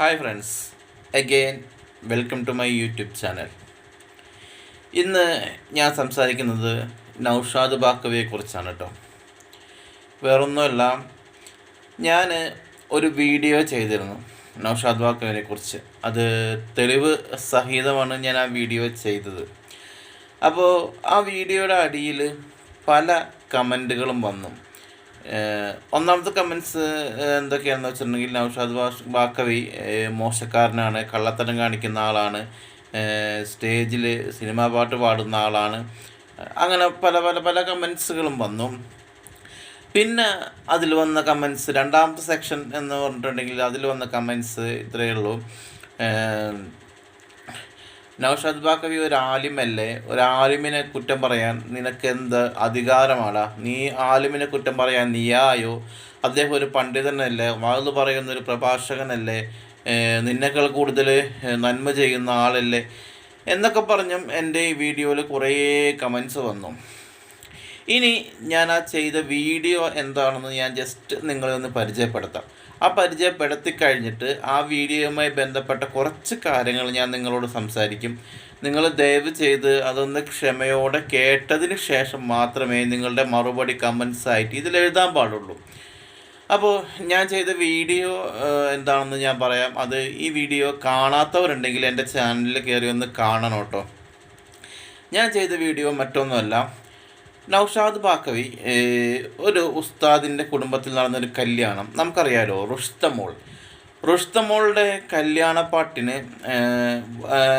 Hi friends. Again welcome to my YouTube channel ഇന്ന് ഞാൻ സംസാരിക്കുന്നത് നൗഷാദ് ബാക്കവയെ കുറിച്ചാണ് കേട്ടോ വേറൊന്നുമല്ല ഞാൻ ഒരു വീഡിയോ ചെയ്തിരുന്നു നൗഷാദ് ബാക്കവിനെ കുറിച്ച്. അത് തെളിവ് സഹിതമാണ് ഞാൻ ആ വീഡിയോ ചെയ്തത്. അപ്പോൾ ആ വീഡിയോയുടെ അടിയിൽ പല കമന്റുകളും വന്നു. ഒന്നാമത്തെ കമൻസ് എന്തൊക്കെയാണെന്ന് വെച്ചിട്ടുണ്ടെങ്കിൽ നൗഷാദ് ബാക്കവി മോശക്കാരനാണ് കള്ളത്തരം കാണിക്കുന്ന ആളാണ് സ്റ്റേജിൽ സിനിമാ പാട്ട് പാടുന്ന ആളാണ്. അങ്ങനെ പല പല പല കമൻസുകളും വന്നു. പിന്നെ അതിൽ വന്ന കമൻസ് രണ്ടാമത്തെ സെക്ഷൻ എന്ന് പറഞ്ഞിട്ടുണ്ടെങ്കിൽ അതിൽ വന്ന കമൻസ് ഇത്രയേ ഉള്ളൂ. നൗഷാദ് ബാക്കവി ഒരു ആലിമല്ലേ? ഒരു ആലിമിനെ കുറ്റം പറയാൻ നിനക്കെന്ത് അധികാരമാണ് നീ ആലിമിനെ കുറ്റം പറയാൻ നീയായോ? അദ്ദേഹം ഒരു പണ്ഡിതനല്ലേ? വാതു പറയുന്ന ഒരു പ്രഭാഷകനല്ലേ? നിന്നേക്കാൾ കൂടുതൽ നന്മ ചെയ്യുന്ന ആളല്ലേ? എന്നൊക്കെ പറഞ്ഞും എന്റെ ഈ വീഡിയോയിൽ കുറേ കമൻസ് വന്നു. ഇനി ഞാൻ ആ ചെയ്ത വീഡിയോ എന്താണെന്ന് ഞാൻ ജസ്റ്റ് നിങ്ങളെ ഒന്ന് പരിചയപ്പെടുത്താം. ആ പരിചയപ്പെടുത്തി കഴിഞ്ഞിട്ട് ആ വീഡിയോയുമായി ബന്ധപ്പെട്ട കുറച്ച് കാര്യങ്ങൾ ഞാൻ നിങ്ങളോട് സംസാരിക്കും. നിങ്ങൾ ദയവ് ചെയ്ത് അതൊന്ന് ക്ഷമയോടെ കേട്ടതിന് ശേഷം മാത്രമേ നിങ്ങളുടെ മറുപടി കമൻസ് ആയിട്ട് ഇതിൽ എഴുതാൻ പാടുള്ളൂ. അപ്പോൾ ഞാൻ ചെയ്ത വീഡിയോ എന്താണെന്ന് ഞാൻ പറയാം. അത് ഈ വീഡിയോ കാണാത്തവരുണ്ടെങ്കിൽ എന്റെ ചാനലിൽ കയറി ഒന്ന് കാണണം കേട്ടോ. ഞാൻ ചെയ്ത വീഡിയോ മറ്റൊന്നുമല്ല. നൗഷാദ് ബാക്കവി ഒരു ഉസ്താദിന്റെ കുടുംബത്തിൽ നടന്നൊരു കല്യാണം. നമുക്കറിയാലോ റുഷ്തമോൾ. റുഷ്തമോളുടെ കല്യാണപ്പാട്ടിന്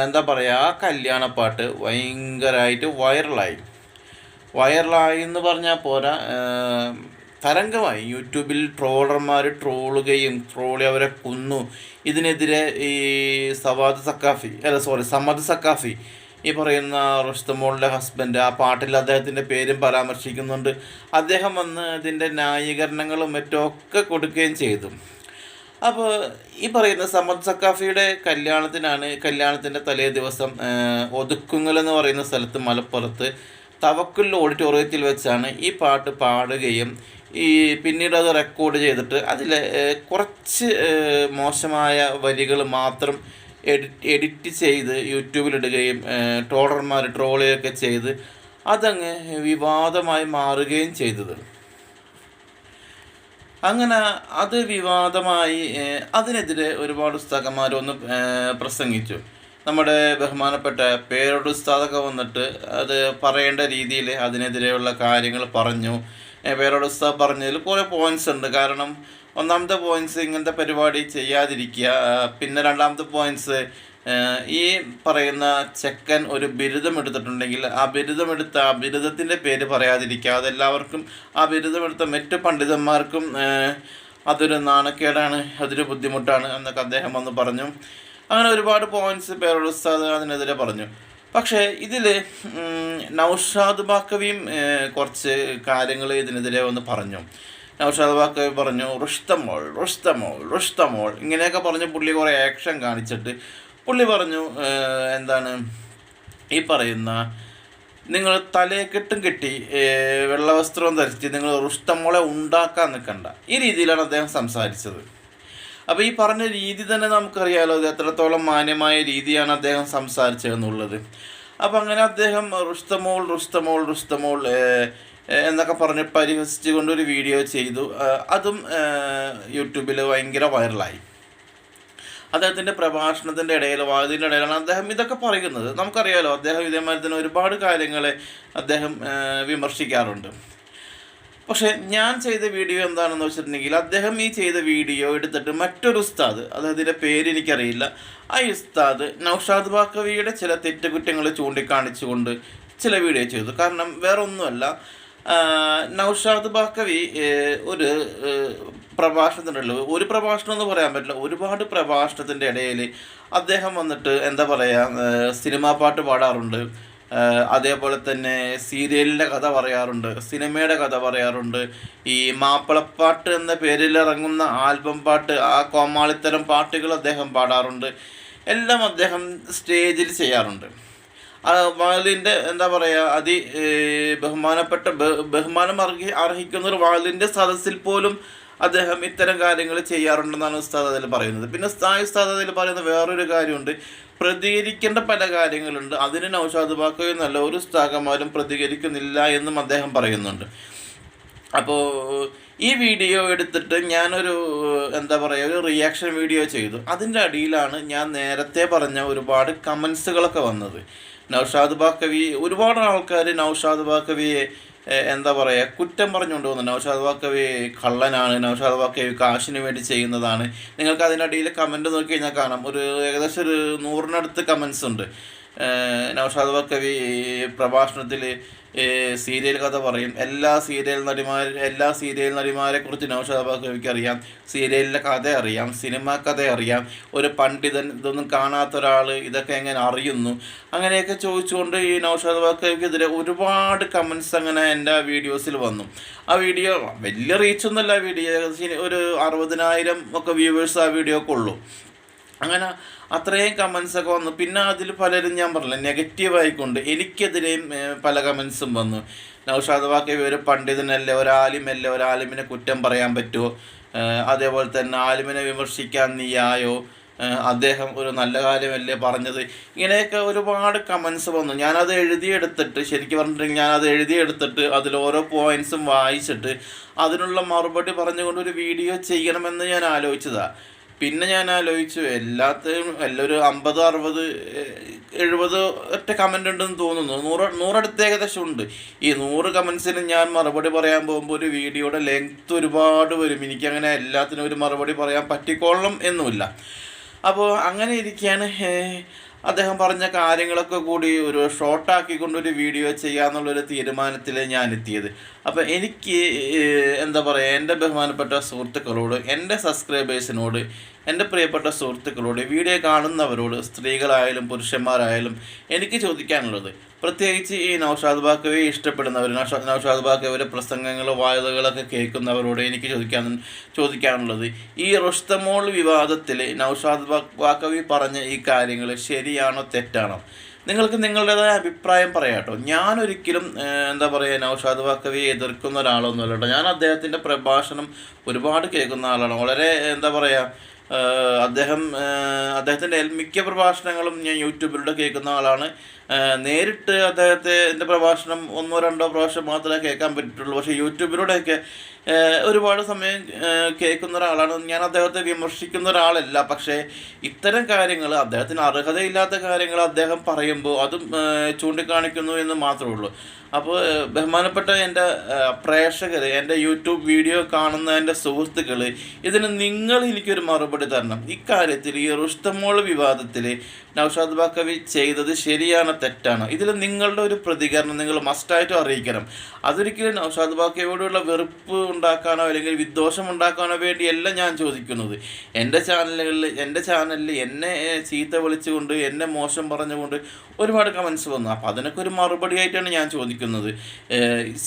എന്താ പറയുക ആ കല്യാണപ്പാട്ട് ഭയങ്കരമായിട്ട് വൈറലായി. വൈറലായി എന്ന് പറഞ്ഞാൽ പോരാ തരംഗമായി. യൂട്യൂബിൽ ട്രോളർമാർ ട്രോളുകയും ട്രോളി അവരെ കൊന്നു. ഇതിനെതിരെ ഈ സവാദ് സക്കാഫി അല്ല സോറി സമദ് സക്കാഫി ഈ പറയുന്ന റുഷ്തമോളുടെ ഹസ്ബൻഡ് ആ പാട്ടിൽ അദ്ദേഹത്തിന്റെ പേരും പരാമർശിക്കുന്നുണ്ട്. അദ്ദേഹം വന്ന് ഇതിന്റെ ന്യായീകരണങ്ങളും മറ്റും ഒക്കെ കൊടുക്കുകയും ചെയ്തു. അപ്പോൾ ഈ പറയുന്ന സമദ് സക്കാഫിയുടെ കല്യാണത്തിനാണ് കല്യാണത്തിന്റെ തലേ ദിവസം ഒതുക്കുങ്ങൽ എന്ന് പറയുന്ന സ്ഥലത്ത് മലപ്പുറത്ത് തവക്കുൽ ഓഡിറ്റോറിയത്തിൽ വെച്ചാണ് ഈ പാട്ട് പാടുകയും ഈ പിന്നീട് അത് റെക്കോർഡ് ചെയ്തിട്ട് അതിൽ കുറച്ച് മോശമായ വരികൾ മാത്രം എഡിറ്റ് എഡിറ്റ് ചെയ്ത് യൂട്യൂബിലിടുകയും ട്രോളർമാർ ട്രോളുകയൊക്കെ ചെയ്ത് അതങ്ങ് വിവാദമായി മാറുകയും ചെയ്തത്. അങ്ങനെ അത് വിവാദമായി അതിനെതിരെ ഒരുപാട് ഉസ്താക്കന്മാർ ഒന്ന് പ്രസംഗിച്ചു. നമ്മുടെ ബഹുമാനപ്പെട്ട പേരോട് ഉസ്താദൊക്കെ വന്നിട്ട് അത് പറയേണ്ട രീതിയിൽ അതിനെതിരെയുള്ള കാര്യങ്ങൾ പറഞ്ഞു. പേരോട് ഉസ്താദ് പറഞ്ഞതിൽ കുറേ പോയിന്റ്സ് ഉണ്ട്. കാരണം ഒന്നാമത്തെ പോയിന്റ്സ് ഇങ്ങനത്തെ പരിപാടി ചെയ്യാതിരിക്കുക. പിന്നെ രണ്ടാമത്തെ പോയിന്റ്സ് ഈ പറയുന്ന ചെക്കൻ ഒരു ബിരുദം എടുത്തിട്ടുണ്ടെങ്കിൽ ആ ബിരുദം എടുത്ത ആ ബിരുദത്തിന്റെ പേര് പറയാതിരിക്കുക. അതെല്ലാവർക്കും ആ ബിരുദമെടുത്ത മറ്റു പണ്ഡിതന്മാർക്കും അതൊരു നാണക്കേടാണ് അതൊരു ബുദ്ധിമുട്ടാണ് എന്നൊക്കെ അദ്ദേഹം വന്ന് പറഞ്ഞു. അങ്ങനെ ഒരുപാട് പോയിന്റ്സ് പേരുള്ള ഉസ്താദ് അതിനെതിരെ പറഞ്ഞു. പക്ഷേ ഇതിൽ നൗഷാദ് ബാക്കവിയും കുറച്ച് കാര്യങ്ങൾ ഇതിനെതിരെ ഒന്ന് പറഞ്ഞു. നൗഷാദ് ബാക്കവി പറഞ്ഞു റുഷ്തമോൾ റുഷ്തമോൾ റുഷ്തമോൾ ഇങ്ങനെയൊക്കെ പറഞ്ഞ് പുള്ളി കുറേ ആക്ഷൻ കാണിച്ചിട്ട് പുള്ളി പറഞ്ഞു എന്താണ് ഈ പറയുന്ന നിങ്ങൾ തലയെക്കെട്ടും കെട്ടി ഏഹ്, വെള്ളവസ്ത്രവും ധരിച്ച് നിങ്ങൾ റുഷ്ടമോളെ ഉണ്ടാക്കാൻ നിൽക്കണ്ട. ഈ രീതിയിലാണ് അദ്ദേഹം സംസാരിച്ചത്. അപ്പോൾ ഈ പറഞ്ഞ രീതി തന്നെ നമുക്കറിയാലോ അത് എത്രത്തോളം മാന്യമായ രീതിയാണ് അദ്ദേഹം സംസാരിച്ചതെന്നുള്ളത്. അപ്പോൾ അങ്ങനെ അദ്ദേഹം റുസ്തമോൾ ഏഹ്, ഏഹ്, എന്നൊക്കെ പറഞ്ഞ് പരിഹസിച്ച് കൊണ്ടൊരു വീഡിയോ ചെയ്തു. അതും യൂട്യൂബിൽ ഭയങ്കര വൈറലായി. അദ്ദേഹത്തിന്റെ പ്രഭാഷണത്തിന്റെ ഇടയിൽ വാതിന്റെ ഇടയിലാണ് അദ്ദേഹം ഇതൊക്കെ പറയുന്നത്. നമുക്കറിയാലോ അദ്ദേഹം ഇതേമാതിരി തന്നെ ഒരുപാട് കാര്യങ്ങളെ അദ്ദേഹം വിമർശിക്കാറുണ്ട്. പക്ഷേ ഞാൻ ചെയ്ത വീഡിയോ എന്താണെന്ന് വെച്ചിട്ടുണ്ടെങ്കിൽ അദ്ദേഹം ഈ ചെയ്ത വീഡിയോ എടുത്തിട്ട് മറ്റൊരു ഉസ്താദ് അദ്ദേഹത്തിന്റെ പേര് എനിക്കറിയില്ല ആ ഉസ്താദ് നൗഷാദ് ബാക്കവിയുടെ ചില തെറ്റുകുറ്റങ്ങൾ ചൂണ്ടിക്കാണിച്ചുകൊണ്ട് ചില വീഡിയോ ചെയ്തു. കാരണം വേറെ ഒന്നുമല്ല ആ, നൗഷാദ് ബാക്കവി ഒരു പ്രഭാഷണത്തിനുള്ളൂ ഒരു പ്രഭാഷണം എന്ന് പറയാൻ പറ്റില്ല ഒരുപാട് പ്രഭാഷണത്തിന്റെ ഇടയിൽ അദ്ദേഹം വന്നിട്ട് എന്താ പറയുക സിനിമാ പാട്ട് പാടാറുണ്ട്. അതേപോലെ തന്നെ സീരിയലിന്റെ കഥ പറയാറുണ്ട് സിനിമയുടെ കഥ പറയാറുണ്ട്. ഈ മാപ്പിളപ്പാട്ട് എന്ന പേരിൽ ഇറങ്ങുന്ന ആൽബം പാട്ട് ആ കോമാളിത്തരം പാട്ടുകൾ അദ്ദേഹം പാടാറുണ്ട്. എല്ലാം അദ്ദേഹം സ്റ്റേജിൽ ചെയ്യാറുണ്ട്. വാലിന്റെ എന്താ പറയുക അതി ബഹുമാനപ്പെട്ട ബഹു- ബഹുമാനം അർഹി അർഹിക്കുന്ന ഒരു വാലിന്റെ സദസ്സിൽ പോലും അദ്ദേഹം ഇത്തരം കാര്യങ്ങൾ ചെയ്യാറുണ്ടെന്നാണ് ഉസ്താദ് അതിൽ പറയുന്നത്. പിന്നെ ഉസ്താദ് ഉസ്താദ് അതിൽ പറയുന്ന വേറൊരു കാര്യമുണ്ട്. പ്രതികരിക്കേണ്ട പല കാര്യങ്ങളുണ്ട്. അതിന് നൗഷാദ് ബാക്കോ എന്നല്ല ഒരു ഉസ്താദന്മാരും പ്രതികരിക്കുന്നില്ല എന്നും അദ്ദേഹം പറയുന്നുണ്ട്. അപ്പോൾ ഈ വീഡിയോ എടുത്തിട്ട് ഞാനൊരു എന്താ പറയുക ഒരു റിയാക്ഷൻ വീഡിയോ ചെയ്തു. അതിന്റെ അടിയിലാണ് ഞാൻ നേരത്തെ പറഞ്ഞ ഒരുപാട് കമൻസുകളൊക്കെ വന്നത്. നൗഷാദ് ബാക്കവി ഒരുപാട് ആൾക്കാർ നൗഷാദ് ബാക്കവിയെ എന്താ പറയുക കുറ്റം പറഞ്ഞുകൊണ്ട് പോകുന്നു നൗഷാദ് ബാക്കവി കള്ളനാണ്. നൗഷാദ് ബാക്കവി കാശിന് വേണ്ടി ചെയ്യുന്നതാണ്. നിങ്ങൾക്ക് അടിയിൽ കമന്റ് നോക്കി കഴിഞ്ഞാൽ കാണാം. ഒരു ഏകദേശം ഒരു നൂറിനടുത്ത് കമൻസ് ഉണ്ട്. നൗഷാദ് ബാക്കവി പ്രഭാഷണത്തിൽ സീരിയൽ കഥ പറയും. എല്ലാ സീരിയൽ നടിമാർ എല്ലാ സീരിയൽ നടിമാരെ കുറിച്ച് നൗഷാദ് അറിയാം സീരിയലിന്റെ കഥ അറിയാം സിനിമ കഥ അറിയാം. ഒരു പണ്ഡിതൻ ഇതൊന്നും കാണാത്ത ഒരാൾ ഇതൊക്കെ എങ്ങനെ അറിയുന്നു? അങ്ങനെയൊക്കെ ചോദിച്ചുകൊണ്ട് ഈ നൗഷാദ് ബാക്കവിക്കെതിരെ ഒരുപാട് കമൻസ് അങ്ങനെ എന്റെ വീഡിയോസിൽ വന്നു. ആ വീഡിയോ വലിയ റീച്ചൊന്നുമല്ല വീഡിയോ. ഒരു അറുപതിനായിരം ഒക്കെ വ്യൂവേഴ്സ് ആ വീഡിയോക്ക് ഉള്ളൂ. അങ്ങനെ അത്രയും കമൻസൊക്കെ വന്നു. പിന്നെ അതിൽ പലരും ഞാൻ പറഞ്ഞില്ല നെഗറ്റീവ് ആയിക്കൊണ്ട് എനിക്കെതിരെയും പല കമൻസും വന്നു. നൗഷാദ് വാക്കി ഒരു പണ്ഡിതനല്ലേ ഒരാലിമല്ലേ ഒരാലിമിനെ ഒരു കുറ്റം പറയാൻ പറ്റുമോ അതേപോലെ തന്നെ ആലിമിനെ വിമർശിക്കാൻ നീയായോ? അദ്ദേഹം ഒരു നല്ല കാര്യമല്ലേ പറഞ്ഞത്? ഇങ്ങനെയൊക്കെ ഒരുപാട് കമൻസ് വന്നു. ഞാനത് എഴുതിയെടുത്തിട്ട് ശരിക്കും പറഞ്ഞിട്ടുണ്ടെങ്കിൽ ഞാനത് എഴുതിയെടുത്തിട്ട് അതിൽ ഓരോ പോയിൻസും വായിച്ചിട്ട് അതിനുള്ള മറുപടി പറഞ്ഞുകൊണ്ട് ഒരു വീഡിയോ ചെയ്യണമെന്ന് ഞാൻ ആലോചിച്ചതാണ് പിന്നെ ഞാൻ ആലോചിച്ചു എല്ലാത്തിനും എല്ലാവരും അമ്പത് അറുപത് എഴുപത് ഒറ്റ കമന്റ് ഉണ്ടെന്ന് തോന്നുന്നു. നൂറ് നൂറടുത്ത് ഏകദേശം ഉണ്ട്. ഈ നൂറ് കമൻസിന് ഞാൻ മറുപടി പറയാൻ പോകുമ്പോൾ ഒരു വീഡിയോയുടെ ലെങ്ത് ഒരുപാട് വരും. എനിക്കങ്ങനെ എല്ലാത്തിനും ഒരു മറുപടി പറയാൻ പറ്റിക്കോളണം എന്നുമില്ല. അപ്പോൾ അങ്ങനെ ഇരിക്കുകയാണ് അദ്ദേഹം പറഞ്ഞ കാര്യങ്ങളൊക്കെ കൂടി ഒരു ഷോർട്ടാക്കിക്കൊണ്ട് ഒരു വീഡിയോ ചെയ്യാമെന്നുള്ളൊരു തീരുമാനത്തിൽ ഞാൻ എത്തിയത് അപ്പോൾ എനിക്ക് എന്താ പറയുക എന്റെ ബഹുമാനപ്പെട്ട സുഹൃത്തുക്കളോട് എന്റെ സബ്സ്ക്രൈബേഴ്സിനോട് എന്റെ പ്രിയപ്പെട്ട സുഹൃത്തുക്കളോട് വീഡിയോ കാണുന്നവരോട് സ്ത്രീകളായാലും പുരുഷന്മാരായാലും എനിക്ക് ചോദിക്കാനുള്ളത് പ്രത്യേകിച്ച് ഈ നൗഷാദ് ബാക്കവെ ഇഷ്ടപ്പെടുന്നവർ നൗഷാ- നൗഷാദ് ബാക്കവരെ പ്രസംഗങ്ങൾ വായതകളൊക്കെ കേൾക്കുന്നവരോട് എനിക്ക് ചോദിക്കാൻ ചോദിക്കാനുള്ളത്. ഈ റുഷ്തമോൾ വിവാദത്തിൽ നൗഷാദ് ബാക്കവി പറഞ്ഞ ഈ കാര്യങ്ങൾ ശരിയാണോ തെറ്റാണോ? നിങ്ങൾക്ക് നിങ്ങളുടേതായ അഭിപ്രായം പറയാട്ടോ. ഞാനൊരിക്കലും എന്താ പറയുക നൗഷാദ് വാക്കവിയെ എതിർക്കുന്ന ഒരാളൊന്നുമല്ല കേട്ടോ. ഞാൻ അദ്ദേഹത്തിന്റെ പ്രഭാഷണം ഒരുപാട് കേൾക്കുന്ന ആളാണ്. വളരെ എന്താ പറയുക അദ്ദേഹം അദ്ദേഹത്തിന്റെ മിക്ക പ്രഭാഷണങ്ങളും ഞാൻ യൂട്യൂബിലൂടെ കേൾക്കുന്ന ആളാണ്. നേരിട്ട് അദ്ദേഹത്തെ എന്റെ പ്രഭാഷണം ഒന്നോ രണ്ടോ പ്രാവശ്യം മാത്രമേ കേൾക്കാൻ പറ്റിയിട്ടുള്ളൂ പക്ഷേ യൂട്യൂബിലൂടെയൊക്കെ ഒരുപാട് സമയം കേൾക്കുന്ന ഒരാളാണ്. ഞാൻ അദ്ദേഹത്തെ വിമർശിക്കുന്ന ഒരാളല്ല. പക്ഷേ ഇത്തരം കാര്യങ്ങൾ അദ്ദേഹത്തിന് അർഹതയില്ലാത്ത കാര്യങ്ങൾ അദ്ദേഹം പറയുമ്പോൾ അതും ചൂണ്ടിക്കാണിക്കുന്നു എന്ന് മാത്രമേ ഉള്ളൂ. അപ്പോൾ ബഹുമാനപ്പെട്ട എന്റെ പ്രേക്ഷകർ എന്റെ യൂട്യൂബ് വീഡിയോ കാണുന്ന എന്റെ സുഹൃത്തുക്കൾ ഇതിന് നിങ്ങൾ എനിക്കൊരു മറുപടി തരണം. ഇക്കാര്യത്തിൽ ഈ റുഷ്ടമോൾ വിവാദത്തിൽ നൗഷാദ് ബാക്കവി ചെയ്തത് ശരിയാണ് തെറ്റാണ്. ഇതിൽ നിങ്ങളുടെ ഒരു പ്രതികരണം നിങ്ങൾ മസ്റ്റായിട്ടും അറിയിക്കണം. അതൊരിക്കലും നൗഷാദ് ബാക്കവിയോടുള്ള വെറുപ്പ് ഉണ്ടാക്കാനോ അല്ലെങ്കിൽ വിദ്വേഷം ഉണ്ടാക്കാനോ വേണ്ടിയല്ല ഞാൻ ചോദിക്കുന്നത്. എന്റെ ചാനലുകളിൽ എന്റെ ചാനലിൽ എന്നെ ചീത്ത വിളിച്ചുകൊണ്ട് എന്നെ മോശം പറഞ്ഞുകൊണ്ട് ഒരുപാട് കമൻസ് വന്നു. അപ്പോൾ അതിനൊക്കെ ഒരു മറുപടി ആയിട്ടാണ് ഞാൻ ചോദിക്കുന്നത്.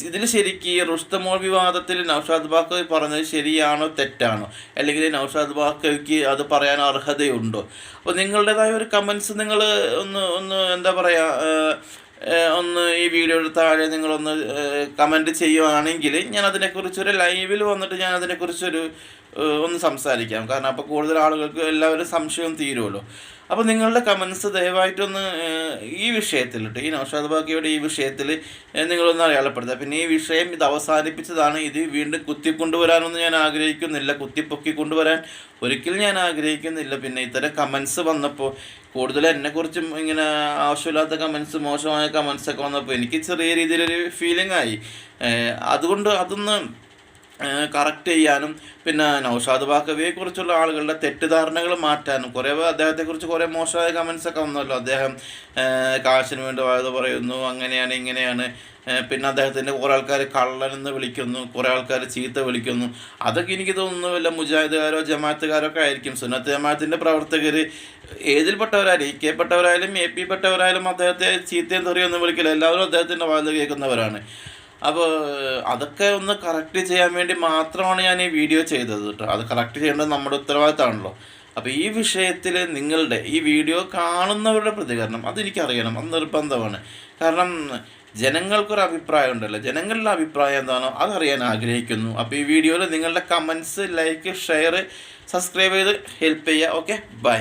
ഇതിൽ ശരിക്ക് റുസ്തമോൾ വിവാദത്തിൽ നൗഷാദ് ബാക്കവി പറഞ്ഞത് ശരിയാണോ തെറ്റാണോ? അല്ലെങ്കിൽ നൗഷാദ് ബാക്കവിക്ക് അത് പറയാൻ അർഹതയുണ്ടോ? അപ്പോൾ നിങ്ങളുടേതായ ഒരു കമൻസ് നിങ്ങൾ ഒന്ന് ഒന്ന് എന്താ പറയുക ഒന്ന് ഈ വീഡിയോയുടെ താഴെ നിങ്ങളൊന്ന് കമന്റ് ചെയ്യുവാണെങ്കിൽ ഞാൻ അതിനെക്കുറിച്ചൊരു ലൈവിൽ വന്നിട്ട് ഞാൻ അതിനെക്കുറിച്ചൊരു ഒന്ന് സംസാരിക്കാം. കാരണം അപ്പോൾ കൂടുതൽ ആളുകൾക്ക് എല്ലാവരും സംശയവും തീരുമല്ലോ അപ്പോൾ നിങ്ങളുടെ കമൻസ് ദയവായിട്ടൊന്ന് ഈ വിഷയത്തിൽ ഈ നൗഷാദ് ബാക്കിയുടെ ഈ വിഷയത്തിൽ നിങ്ങളൊന്ന് അടയാളപ്പെടുത്തുക. പിന്നെ ഈ വിഷയം ഇത് അവസാനിപ്പിച്ചതാണ്. ഇത് വീണ്ടും കുത്തിക്കൊണ്ടുവരാനൊന്നും ഞാൻ ആഗ്രഹിക്കുന്നില്ല. കുത്തിപ്പൊക്കി കൊണ്ടുവരാൻ ഒരിക്കലും ഞാൻ ആഗ്രഹിക്കുന്നില്ല. പിന്നെ ഇത്തരം കമൻസ് വന്നപ്പോൾ കൂടുതൽ എന്നെക്കുറിച്ചും ഇങ്ങനെ ആവശ്യമില്ലാത്ത കമൻസ് മോശമായ കമൻസൊക്കെ വന്നപ്പോൾ എനിക്ക് ചെറിയ രീതിയിലൊരു ഫീലിംഗ് ആയി. അതുകൊണ്ട് അതൊന്ന് കറക്റ്റ് ചെയ്യാനും പിന്നെ നൗഷാദ് ബാക്കവിയെക്കുറിച്ചുള്ള ആളുകളുടെ തെറ്റിദ്ധാരണകൾ മാറ്റാനും കുറേ അദ്ദേഹത്തെക്കുറിച്ച് കുറേ മോശമായ കമൻസ് ഒക്കെ വന്നല്ലോ. അദ്ദേഹം കാശിന് വേണ്ടി വായത പറയുന്നു അങ്ങനെയാണ് ഇങ്ങനെയാണ്. പിന്നെ അദ്ദേഹത്തിന്റെ കുറേ ആൾക്കാർ കള്ളനെന്ന് വിളിക്കുന്നു കുറേ ആൾക്കാർ ചീത്ത വിളിക്കുന്നു. അതൊക്കെ എനിക്ക് തോന്നുന്നു വല്ല മുജാഹിദുകാരോ ജമാഅത്തുകാരോ ഒക്കെ ആയിരിക്കും. സുന്നത്ത് ജമാഅത്തിന്റെ പ്രവർത്തകർ ഏതിൽപ്പെട്ടവരായാലും ഇ കെ പെട്ടവരായാലും എ പി പെട്ടവരായാലും അദ്ദേഹത്തെ ചീത്തയും തെറിയൊന്നും വിളിക്കില്ല. എല്ലാവരും അദ്ദേഹത്തിന്റെ വായത കേൾക്കുന്നവരാണ്. അപ്പോൾ അതൊക്കെ ഒന്ന് കറക്റ്റ് ചെയ്യാൻ വേണ്ടി മാത്രമാണ് ഞാൻ ഈ വീഡിയോ ചെയ്തത് കേട്ടോ അത് കറക്റ്റ് ചെയ്യേണ്ടത് നമ്മുടെ ഉത്തരവാദിത്തമാണല്ലോ. അപ്പോൾ ഈ വിഷയത്തിൽ നിങ്ങളുടെ ഈ വീഡിയോ കാണുന്നവരുടെ പ്രതികരണം അതെനിക്കറിയണം. അത് നിർബന്ധമാണ്. കാരണം ജനങ്ങൾക്കൊരു അഭിപ്രായം ഉണ്ടല്ലോ. ജനങ്ങളുടെ അഭിപ്രായം എന്താണോ അതറിയാൻ ആഗ്രഹിക്കുന്നു. അപ്പോൾ ഈ വീഡിയോയിൽ നിങ്ങളുടെ കമൻസ് ലൈക്ക് ഷെയർ സബ്സ്ക്രൈബ് ചെയ്ത് ഹെൽപ്പ് ചെയ്യുക. Okay bye